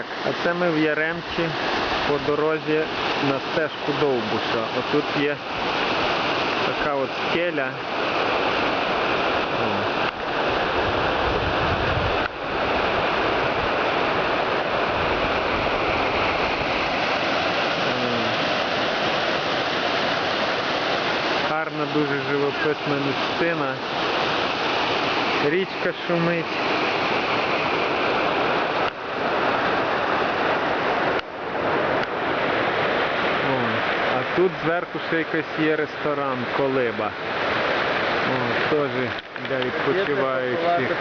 Так, а це ми в Яремчі по дорозі на стежку Довбуша. Отут є така от скеля. Гарна дуже живописна місцина. Річка шумить. О, а тут зверху ще якийсь є ресторан Колиба. О, теж для відпочиваючих.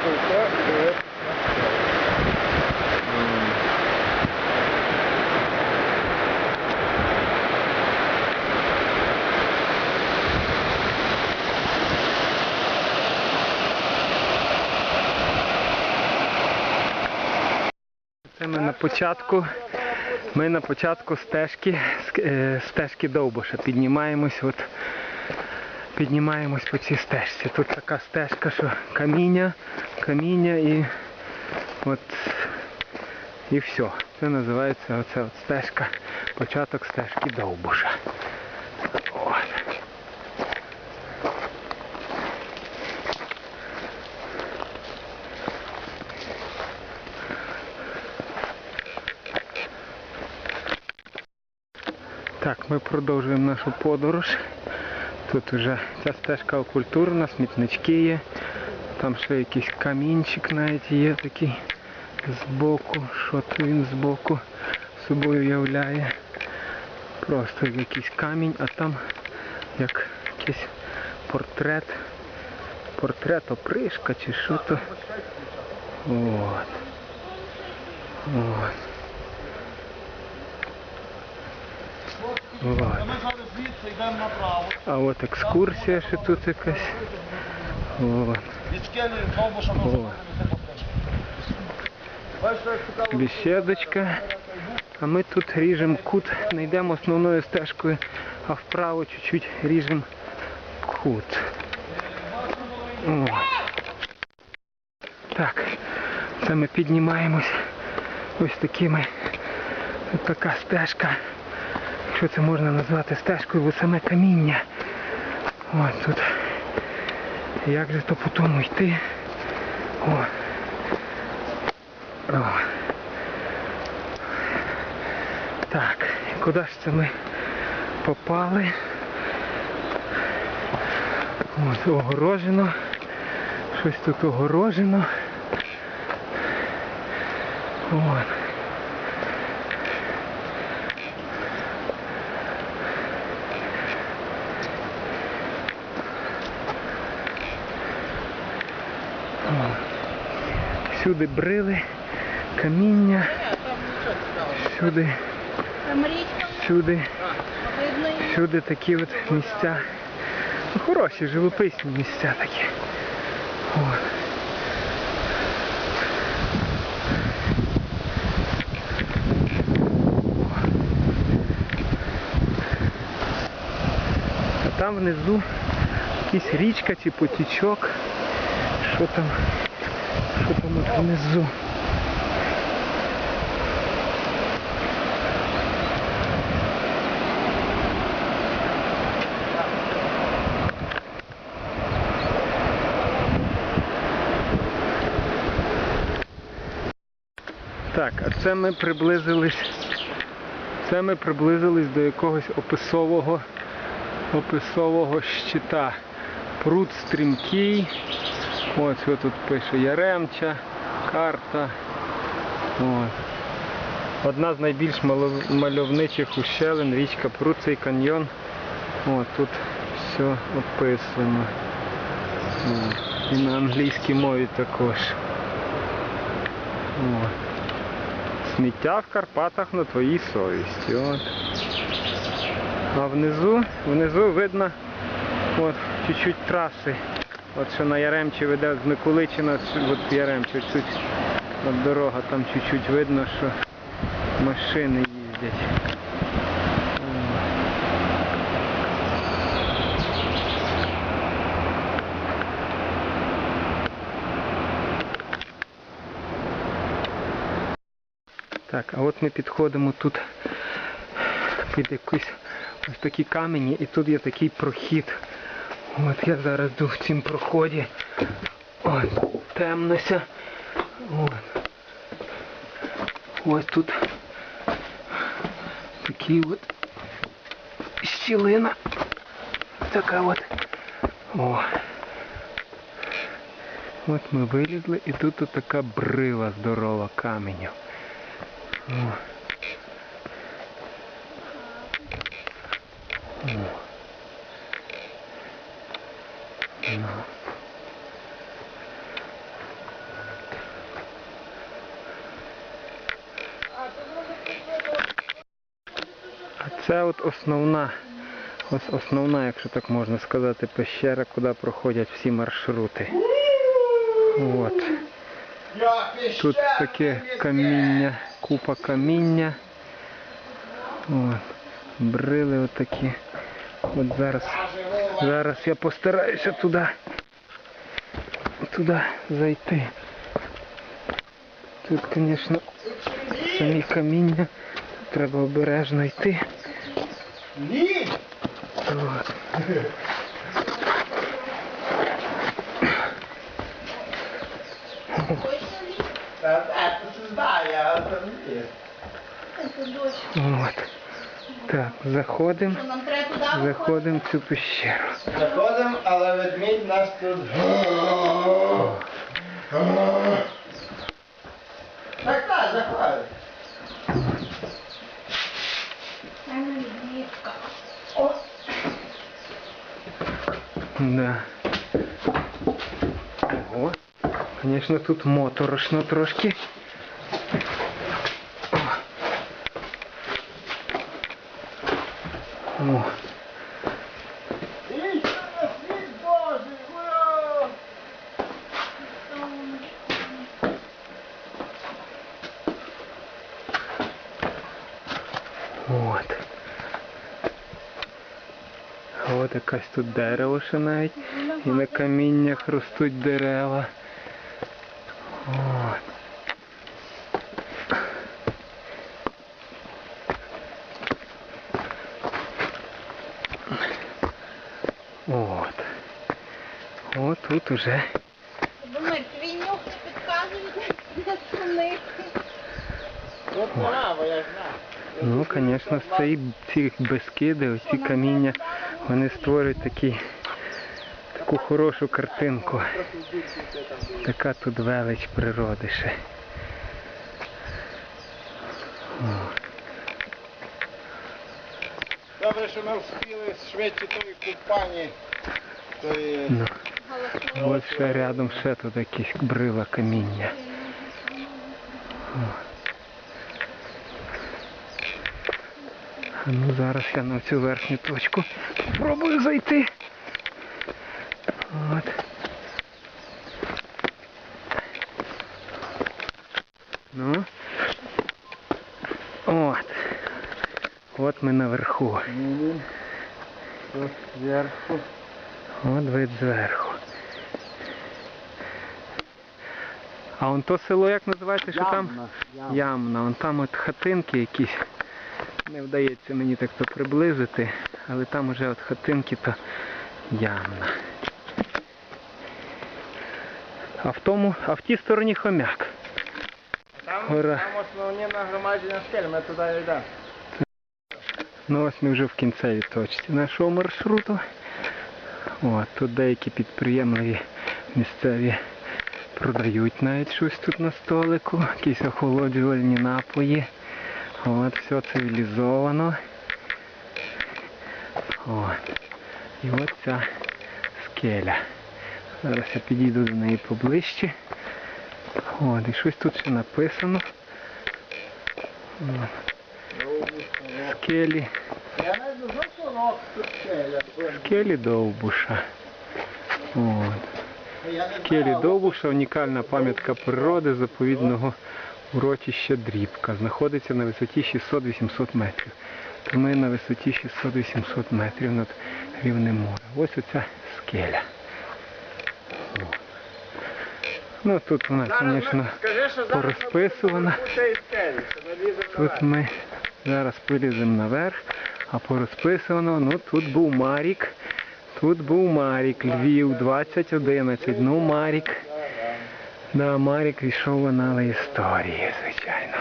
Це ми на початку. Ми на початку стежки, е, стежки Довбуша. Піднімаємось, от, піднімаємось по цій стежці. Тут така стежка, що каміння, каміння і от і все. Це називається оця от стежка, початок стежки Довбуша. Так, ми продовжуємо нашу подорож. Тут вже ця стежка окультурна, смітнички є. Там ще якийсь камінчик навіть є такий збоку. Що то він збоку собою являє. Просто якийсь камінь, а там як якийсь портрет. Портрет опришка чи що то. От. От. От. Направо. А от екскурсія ще тут якась. От. Бесідочка. А ми тут ріжемо кут, не йдемо основною стежкою, а вправо чуть-чуть ріжемо кут. О. Так, це ми піднімаємось ось такими. Така стежка. Що це можна назвати стежкою, бо саме каміння. Ось тут. Як же то по тому йти? О. О. Так, куди ж це ми попали? Ось огорожено. Щось тут огорожено. От. Всюди брили, каміння, всюди, всюди, всюди такі от місця. Ну, хороші, живописні місця такі. А там внизу якась річка чи потічок. Що там? Що внизу? Так, а це ми приблизились. Це ми приблизились до якогось описового описового щита. Пруд стрімкий. Ось тут пише Яремча, карта. От. Одна з найбільш мальовничих ущелин, річка Пруд, цей каньйон. От, тут все описано. От. І на англійській мові також. От. Сміття в Карпатах на твоїй совісті. От. А внизу, внизу видно чуть-чуть траси. От що на Яремчі веде з Миколичина, от Яремчі, тут от дорога, там чуть-чуть видно, що машини їздять. Так, а от ми підходимо тут під якісь ось такі камені, і тут є такий прохід. От я зараз йду в цім проході. Ось, темнося. От. Ось тут такий от щілина. Така от. О. От ми вилізли і тут от така брила здорова каменю. О. О. це от основна, ось основна, якщо так можна сказати, пещера, куди проходять всі маршрути. От. Тут таке каміння, купа каміння. От. Брили отакі. От зараз, зараз я постараюся туди, туди зайти. Тут, звісно, самі каміння. Треба обережно йти. Ні! Це знає, а це ні. От. Так, заходимо. Що нам треба туди виходити? Заходимо в цю пещеру. Заходимо, але ведмідь нас тут. Так, так, заходимо. Да. Ого. Звісно, тут моторошно трошки. О. І От. Якась тут дерево ще навіть. І на каміннях ростуть дерева. От. От. От тут уже Думаю, твій нюх не підказує, де суник. Тут нема, я знаю. Ну, звісно, цієї ці безкиди, оці каміння, вони створюють такі, таку хорошу картинку. Така тут велич природи ще. Добре, що ми встигли швидше тої купані. Тої... ну. Ось ще рядом ще тут якісь брила каміння. О. А ну зараз я на цю верхню точку спробую зайти. От. Ну. От. От ми наверху. Тут зверху. От вид зверху. А вон то село як називається, що там? Ямна, Ямна. Вон там от хатинки якісь. Не вдається мені так то приблизити, але там уже от хатинки то ямна. А в тому, а в тій стороні хомяк. Там, Гора. там основні нагромадження скель, ми туди йдемо. Ну ось ми вже в кінцевій точці нашого маршруту. От, тут деякі підприємливі місцеві продають навіть щось тут на столику, якісь охолоджувальні напої. От, все цивілізовано. От. І от ця скеля. Зараз я підійду до неї поближче. От, і щось тут ще написано. Скелі. Скелі Довбуша. От. Скелі Довбуша унікальна пам'ятка природи заповідного урочища Дрібка. Знаходиться на висоті 600-800 метрів. То ми на висоті 600-800 метрів над рівнем моря. Ось оця скеля. О. Ну тут вона, звісно, порозписувана. Тут ми зараз виліземо наверх, а порозписано, ну тут був Марік. Тут був Марік, Львів, 2011. Ну, Марік. Да, Марік війшов в анали історії, звичайно.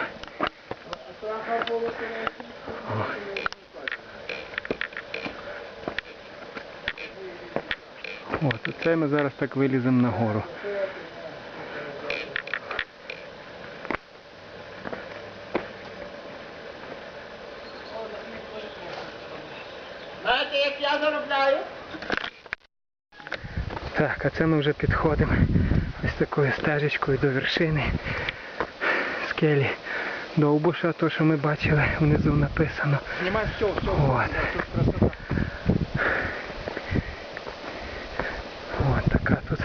О. Оце ми зараз так виліземо нагору. Знаєте, як я заробляю? Так, а це ми вже підходимо ось такою стежечкою до вершини скелі Довбуша, то що ми бачили внизу написано. Знімай все, все. От. От така тут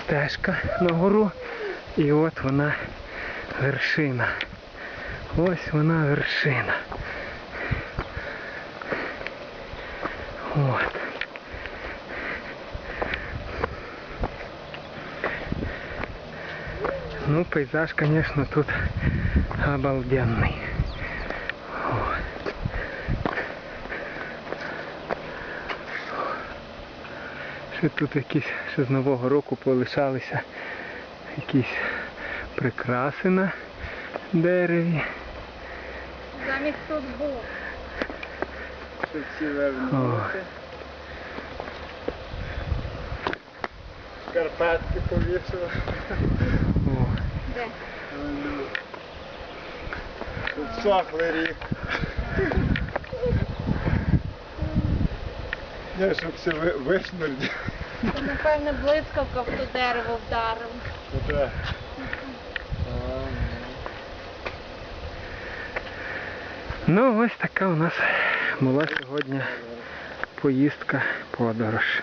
стежка на гору. І от вона вершина. Ось вона вершина. От. Ну, пейзаж, конечно, тут обалденный. Ще тут якісь ще з Нового року полишалися якісь прикраси на дереві. Замість тут був. Тут всі О. вернути. Карпатки повісили. Де? Тут сохли рік. Не, щоб все ви- вишнурді. Це, напевне, блискавка в то дерево вдарив. Оце. Ну, ось така у нас була сьогодні поїздка, подорож.